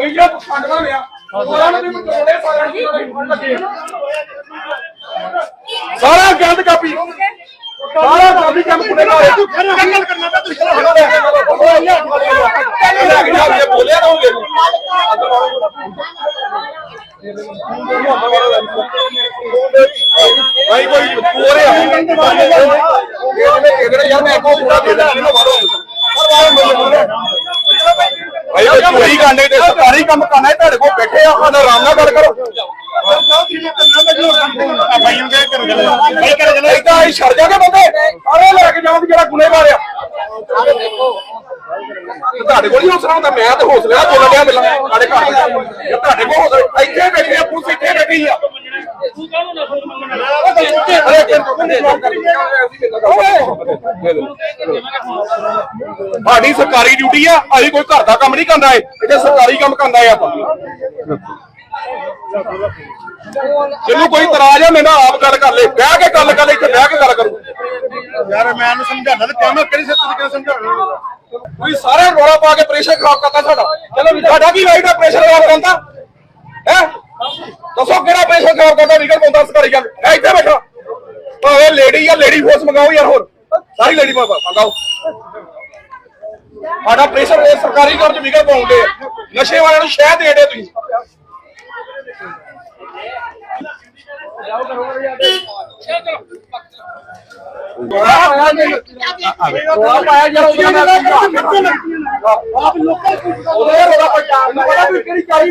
ਕੋਈ ਜਿਹੜਾ ਪਖੰਡਵਾ ਲਿਆ ਉਹਨਾਂ ਨੇ ਵੀ ਮਚਾਉਣੇ ਸਾਰਿਆਂ ਨੂੰ ਫੜ ਲੱਗੇ ਸਾਰਾ ਗੰਦ ਕਾਪੀ ਸਾਰਾ ਕਾਪੀ ਕੰਮ ਤੂੰ ਕੰਗਲ ਕਰਨਾ ਤਾਂ ਤੂੰ ਚਲੋ ਲੈ ਕੇ ਜਾ ਜੇ ਬੋਲਿਆ ਨਾ ਹੋਵੇ ਭਾਈ ਕੋਈ ਪੂਰੇ ਆ ਇਹਦੇ ਯਾਰ ਮੈਂ ਕੋ ਪੂਰਾ ਦੇ ਦੇਣਾ ਨਾ ਮਾਰੋ ਭਾਈ ਉਹ ਚੋਰੀ ਕਰਨੇ ਤੇ ਸਰਕਾਰੀ ਕੰਮ ਕਰਨਾ ਹੈ ਤੁਹਾਡੇ ਕੋਲ ਬੈਠੇ ਆ ਉਹਨਾਂ ਆਰਾਮ ਨਾਲ ਗੱਲ ਕਰੋ। ਭਾਈ ਉਹਦੇ ਕਰ ਗੱਲ ਭਾਈ ਕਰ ਗੱਲ ਇਦਾਂ ਹੀ ਛੱਡ ਜਾਗੇ ਬੰਦੇ। ਸਾਰੇ ਲੈ ਕੇ ਜਾਓਗੇ ਜਿਹੜਾ ਗੁਨੇਗਾਰ ਆ ਤੁਹਾਡੇ ਕੋਲ ਹੀ ਹੌਸਲਾ ਹੁੰਦਾ ਮੈਂ ਤੇ ਹੌਸਲੇ ਬੋਲ ਰਿਹਾ ਮਿਲਾਂ ਸਾਡੇ ਘਰ ਦੇ। ਜੇ ਤੁਹਾਡੇ ਕੋਲ ਹੌਸਲਾ ਇੱਥੇ ਬੈਠੇ ਆ ਪੁਲਿਸ ਇੱਥੇ ਬੈਠੀ ਆ। ਅਰੇ ਸਾਡੀ ਸਰਕਾਰੀ ਡਿਊਟੀ ਆ ਅਸੀਂ ਕੋਈ ਘਰ ਦਾ ਕੰਮ ਨਹੀਂ ਕਰਦਾ ਇਹ। ਇੱਥੇ ਸਰਕਾਰੀ ਕੰਮ ਕਰਦਾ ਆ ਆਪਾਂ। ਜਿਹਨੂੰ ਕੋਈ ਇਤਰਾਜ਼ ਆ ਮੇਰੇ ਨਾਲ ਆਪ ਗੱਲ ਕਰ ਲੈ। ਬਹਿ ਕੇ ਗੱਲ ਕਰ ਲੈ ਇੱਥੇ ਬਹਿ ਕੇ ਗੱਲ ਕਰੂ। ਯਾਰ ਮੈਂ ਇਹਨੂੰ ਸਮਝਾਉਣਾ ਤੇ ਮੈਂ ਕਿਹੜੀ ਸਿੱਤ ਤੇ ਕਿਹਨੂੰ ਸਮਝਾਉਣਾ ਤੁਸੀਂ ਸਾਰੇ ਰੋਲਾ ਪਾ ਕੇ ਪ੍ਰੈਸ਼ਰ ਖਰਾਬ ਕਰਤਾ ਸਾਡਾ। ਚਲੋ ਸਾਡਾ ਕੀ ਰਾਈਟ ਆ ਪ੍ਰੈਸ਼ਰ ਖਰਾਬ ਕਰਨ ਦਾ? ਹੈ? ਦੱਸੋ ਕਿਹੜਾ ਪ੍ਰੈਸ਼ਰ ਖਰਾਬ ਕਰਦਾ ਨਿਕਲ ਪਾਉਂਦਾ ਸਰਕਾਰੀ ਗੱਲ ਇੱਥੇ ਬੈਠਾ। ਭਾਵੇਂ ਲੇਡੀ ਜਾਂ ਲੇਡੀ ਫੋਰਸ ਮੰਗਾਓ ਯਾਰ ਹੋਰ ਸਾਰੀ ਲੇਡੀ ਮੰਗਾਓ ਸਾਡਾ ਪ੍ਰੈਸ਼ਰ ਇਹ ਸਰਕਾਰੀ ਕੰਮ ਚ ਵਿਗੜ ਪਾਉਂਦੇ ਨਸ਼ੇ ਵਾਲਿਆਂ ਨੂੰ ਸ਼ਹਿ ਦੇ ਦੇ ਤੁਸੀਂ ਆਪ ਲੋਕਾਂ ਨੂੰ ਉਹਦੇ ਰੋਲਾ ਪੱਟਾ ਨੂੰ ਪਤਾ ਵੀ ਕਿਹੜੀ ਚਾਹੀ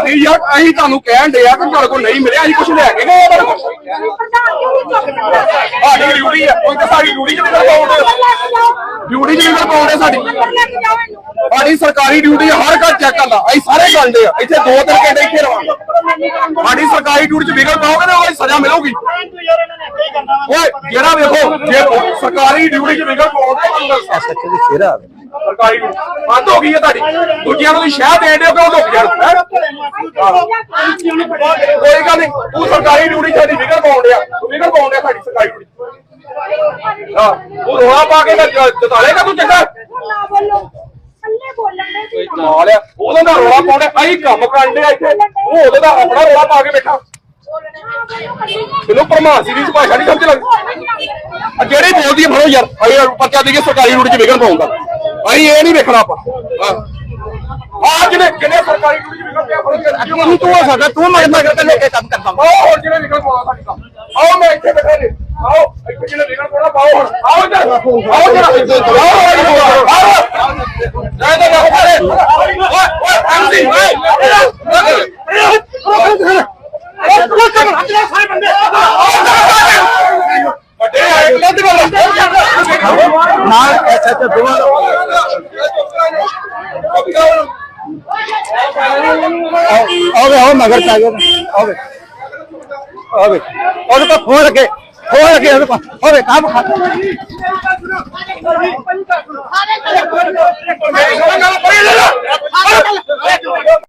ਅਸੀਂ ਯਾਰ ਅਸੀਂ ਤੁਹਾਨੂੰ ਕਹਿਣ ਦੇ ਆ ਕਿ ਤੁਹਾਡੇ ਕੋਲ ਨਹੀਂ ਮਿਲਿਆ ਅਸੀਂ ਕੁਝ ਲੈ ਕੇ ਗਏ ਆ ਤੁਹਾਡੇ ਕੋਲ। ਸਾਡੀ ਡਿਊਟੀ ਆ ਕੋਈ ਤਾਂ ਸਾਡੀ ਡਿਊਟੀ ਚ ਨਿਕਲ ਪਾਉਂਦੇ ਡਿਊਟੀ ਚ ਨਿਕਲ ਪਾਉਂਦੇ ਸਾਡੀ। ਸਾਡੀ ਸਰਕਾਰੀ ਡਿਊਟੀ ਹਰ ਘਰ ਚੈੱਕ ਕਰਨਾ ਅਸੀਂ ਸਾਰੇ ਗਲਦੇ ਆ ਇੱਥੇ ਦੋ ਤਿੰਨ ਘੰਟੇ ਇੱਥੇ ਰਵਾਂਗੇ। ਸਾਡੀ ਸਰਕਾਰੀ ਡਿਊਟੀ ਚ ਵਿਗੜ ਪਾਓਗੇ ਨਾ ਉਹ ਸਜ਼ਾ ਮਿਲੂਗੀ। ਓਏ ਜਿਹੜਾ ਵੇਖੋ ਜੇ ਸਰਕਾਰੀ ਡਿਊਟੀ ਚ ਵਿਗੜ ਤੁਹਾਨੂੰ ਸੱਚ ਦੀ ਸ਼ੇਰਾ ਸਰਕਾਰੀ ਡਿਊਟੀ। ਬੰਦ ਹੋ ਗਈ ਹੈ ਤੁਹਾਡੀ। ਦੂਜਿਆਂ ਨੂੰ ਸ਼ਹਿ ਦੇ ਦਿਓ ਕਿਉਂ ਲੁਕ ਜਾਣ? ਕੋਈ ਗੱਲ ਨਹੀਂ, ਤੂੰ ਸਰਕਾਰੀ ਡਿਊਟੀ ਸਾਡੀ ਵਿਗੜ ਪਾਉਣ ਡਿਆ ਤੂੰ ਵਿਗੜ ਪਾਉਣ ਡਿਆ ਸਾਡੀ ਸਰਕਾਰੀ ਡਿਊਟੀ। ਹਾਂ ਉਹ ਰੋਲਾ ਪਾ ਕੇ ਜਤਾਲੇਗਾ ਤੂੰ ਚੰਗਾ? ਨਾ ਬੋਲੋ ਨਾਲ ਆ, ਉਹਦਾ ਦਾ ਰੋਲਾ ਪਾਉਂਦੇ ਅਸੀਂ ਕੰਮ ਕਰਨ ਡਿਆ ਇੱਥੇ। ਉਹ ਉਹਦਾ ਦਾ ਆਪਣਾ ਰੋਲਾ ਪਾ ਕੇ ਬੈਠਾ। ਤੈਨੂੰ ਪਰਮਾਸੀ ਦੀ ਭਾਸ਼ਾ ਨਹੀਂ ਸਮਝ ਲੱਗਦੀ। ਆ ਜਿਹੜੀ ਬੋਲਦੀ ਹੈ ਫੜੋ ਯਾਰ ਅਸੀਂ ਪਰਚਾ ਦੇਈਏ ਸਰਕਾਰੀ ਡਿਊਟੀ ਚ ਵਿਗੜ ਪਾਉਂਦਾ। ਅਸੀਂ ਇਹ ਨਹੀਂ ਵੇਖਣਾ ਆਪਾਂ। ਆ ਜਿਹਨੇ ਜਿਹਨੇ ਸਰਕਾਰੀ ਡਿਊਟੀ ਚ ਵਿਗੜ ਪਿਆ ਫੜੋ ਯਾਰ ਤੂੰ ਤੂੰ ਹੋ ਸਕਦਾ ਤੂੰ ਮਗਰ ਮਗਰ ਤੇ ਲੈ ਕੇ ਕੰਮ ਕਰਦਾ ਆਓ ਹੁਣ ਜਿਹਨੇ ਵਿਗੜ ਪਾਉਣਾ ਸਾਡੀ ਕੰਮ ਆਓ ਮੈਂ ਇੱਥੇ ਬੈਠਾ ਜੀ ਆਓ ਇੱਥੇ ਜਿਹਨੇ ਵਿਗੜ ਪਾਉਣਾ ਪਾਓ ਹੁਣ ਆਓ ਇੱਧਰ ਆਓ ਜਰਾ ਆਓ ਆਓ ਜਾ ਜਾ ਜਾ ਓਏ ਓਏ ਐਮਸੀ ਓਏ ਵੱਡੇ ਆਏ ਲੱਦ ਨਾਲ ਐਸਾ ਤੇ ਦੋਵਾਂ ਆਵੇ ਆਓ ਮਗਰ ਚ ਆਵੇ। ਆਵੇ। ਆਵੇ ਉਹਦੇ ਕੋਲ ਫੋਨ ਰੱਖੇ ਫੋਨ ਰੱਖੇ ਉਹਦੇ ਕੋਲ ਹੋਵੇ ਕੰਮ ਖਾ। ਆਵੇ